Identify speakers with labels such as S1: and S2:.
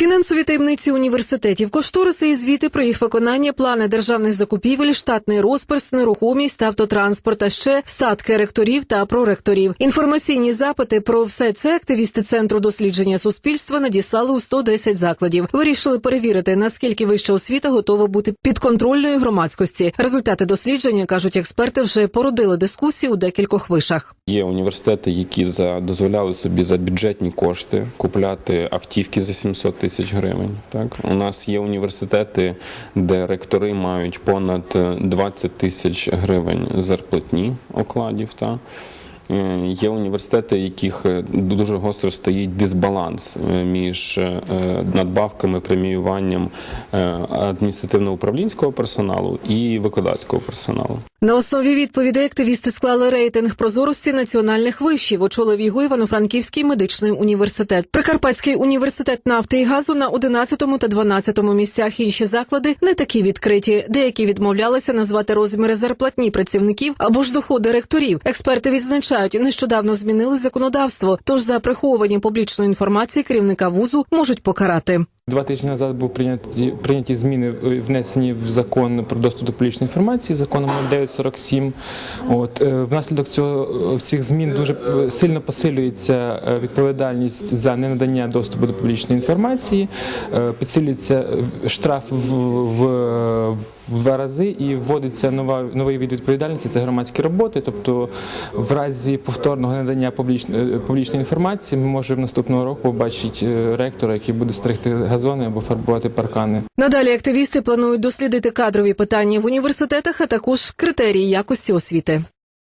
S1: Фінансові таємниці університетів, кошториси і звіти про їх виконання, плани державних закупівель, штатний розпис, нерухомість автотранспорт, а ще статки ректорів та проректорів. Інформаційні запити про все це активісти центру дослідження суспільства надіслали у 110 закладів. Вирішили перевірити, наскільки вища освіта готова бути підконтрольною громадськості. Результати дослідження кажуть експерти, вже породили дискусії у декількох вишах.
S2: Є університети, які дозволяли собі за бюджетні кошти купляти автівки за 700 тисяч гривень. Так у нас є університети, де ректори мають понад е, 20 тисяч гривень зарплатні окладів. Та Е, Є університети, яких е, дуже гостро стоїть дисбаланс е, між е, надбавками, преміюванням е, адміністративно-управлінського персоналу і викладацького персоналу.
S1: На основі відповідей активісти склали рейтинг прозорості національних вишів. Очолив його Івано-Франківський медичний університет. Прикарпатський університет нафти і газу на 11 та 12 місцях. Інші заклади не такі відкриті. Деякі відмовлялися назвати розміри зарплатні працівників або ж доходи ректорів. Експерти відзначають, нещодавно змінили законодавство. Тож за приховування публічної інформації керівника вузу можуть покарати.
S3: Два тижні назад був прийняті прийняті зміни е, внесені в закон про доступ до публічної інформації, законом 947. От е, внаслідок цього е, цих змін дуже сильно посилюється відповідальність за ненадання доступу до публічної інформації, підсилюється штраф в, в, в два рази і вводиться нова новий від відповідальності. Це громадські роботи. Тобто, в разі повторного надання публічної публічної інформації, ми можемо наступного року побачити ректора, який буде стригти газони або фарбувати паркани.
S1: Надалі активісти планують дослідити кадрові питання в університетах, а також критерії якості освіти.